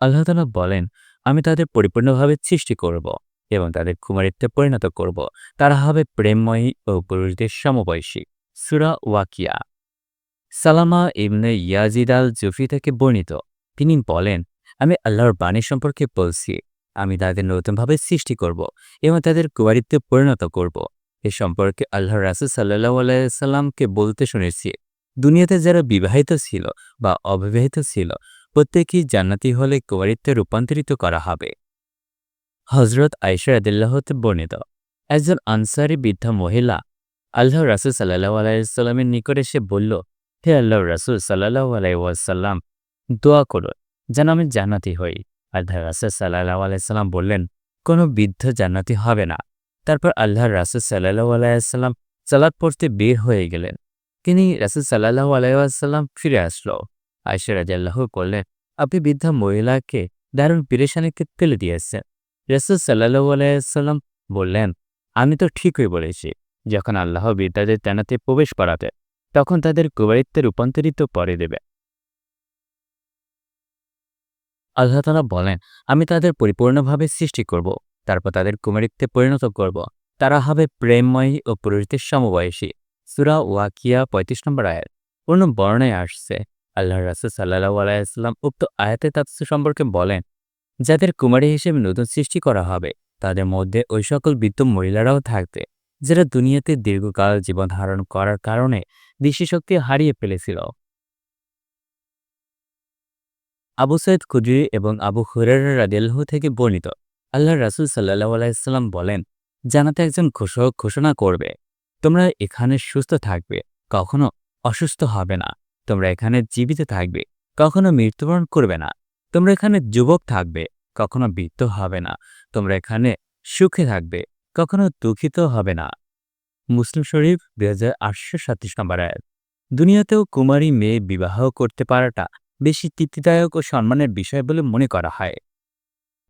আল্লাহ তাআলা বলেন, আমি তাদের পরিপূর্ণভাবে সৃষ্টি করব এবং তাদের কুমারীত্বে পরিণত করব। তারা হবে প্রেমময়ী ও পুরুষদের সমবয়সী। সূরা ওয়াকিয়া। সালামা ইবনে ইয়াজিদ আল জুফি থেকে বর্ণিত। তিনি বলেন আমি আল্লাহর বাণী সম্পর্কে বলছি। আমি তাদের নতুনভাবে সৃষ্টি করব এবং তাদের কুয়ারিত্বে পরিণত করব। এ সম্পর্কে আল্লাহ রাসুল সাল্লাহ আলাইসাল্লামকে বলতে শুনেছি। দুনিয়াতে যারা বিবাহিত ছিল বা অবিবাহিত ছিল প্রত্যেকেই জান্নাতি হলে কুয়ারিত্বে রূপান্তরিত করা হবে। হজরত আইসা আদিল্লাহতে বর্ণিত, একজন আনসারি বৃদ্ধা মহিলা আল্লাহ রাসুল সাল্লাহ আলাইসাল্লামের নিকট এসে বলল, হে আল্লাহ রাসুল সাল্লাহ আলাইসাল্লাম দোয়া করো যেন আমি জান্নাতি হই। আল্লাহ রাসুল সাল্লাহ আলাইসাল্লাম বললেন, কোনো বৃদ্ধ জান্নাতি হবে না। তারপর আল্লাহ রাসুল সাল্লাহ আলাইসাল্লাম সালাদ পড়তে বের হয়ে গেলেন। তিনি রাসুল সাল্লাহ আলাইসাল্লাম ফিরে আসলো। আয়সা রাজাল্লাহ করলেন আপনি বৃদ্ধা মহিলাকে দারুণ পেরেশানিকে ফেলে দিয়েছেন। রাসুল সাল্লাহ আলাইসাল্লাম বললেন, আমি তো ঠিকই বলেছি, যখন আল্লাহ বৃদ্ধাদের তেনাতে প্রবেশ করাতে, তখন তাদের কুবারিত্বে রূপান্তরিত করে দেবে। আল্লাহ তালা বলেন আমি তাদের পরিপূর্ণভাবে সৃষ্টি করব, তারপর তাদের কুমারিত্বে পরিণত করব। তারা হবে প্রেমময়ী ও পুরুষদের সমবয়সী। সুরা ওয়াকিয়া পঁয়ত্রিশ নম্বর আয়াত। পূর্ণ বর্ণায় আসছে আল্লাহ রাসুল সাল্লাহ আলাইসাল্লাম উক্ত আয়াতে তাৎস সম্পর্কে বলেন, যাদের কুমারী হিসেবে নতুন সৃষ্টি করা হবে, তাদের মধ্যে ওই সকল বৃদ্ধ মহিলারাও থাকবে, যারা দুনিয়াতে দীর্ঘকাল জীবন ধারণ করার কারণে দৃষ্টিশক্তি হারিয়ে ফেলেছিল। আবু সৈয়দ খুদ্রি এবং আবু হুরের রাদিয়াল্লাহু থেকে বর্ণিত আল্লাহ রাসুল সাল্লাহ আলাইসাল্লাম বলেন জানাতে একজন ঘোষক ঘোষণা করবে, তোমরা এখানে সুস্থ থাকবে, কখনো অসুস্থ হবে না। তোমরা এখানে জীবিত থাকবে, কখনো মৃত্যুবরণ করবে না। তোমরা এখানে যুবক থাকবে, কখনো বৃত্ত হবে না। তোমরা এখানে সুখে থাকবে, কখনো দুঃখিত হবে না। মুসলিম শরীফ, দুই হাজার আটশো সাতত্রিশ নম্বর দুনিয়াতেও কুমারী মেয়ে বিবাহ করতে পারাটা বেশি তৃপ্তিদায়ক ও সম্মানের বিষয় বলে মনে করা হয়।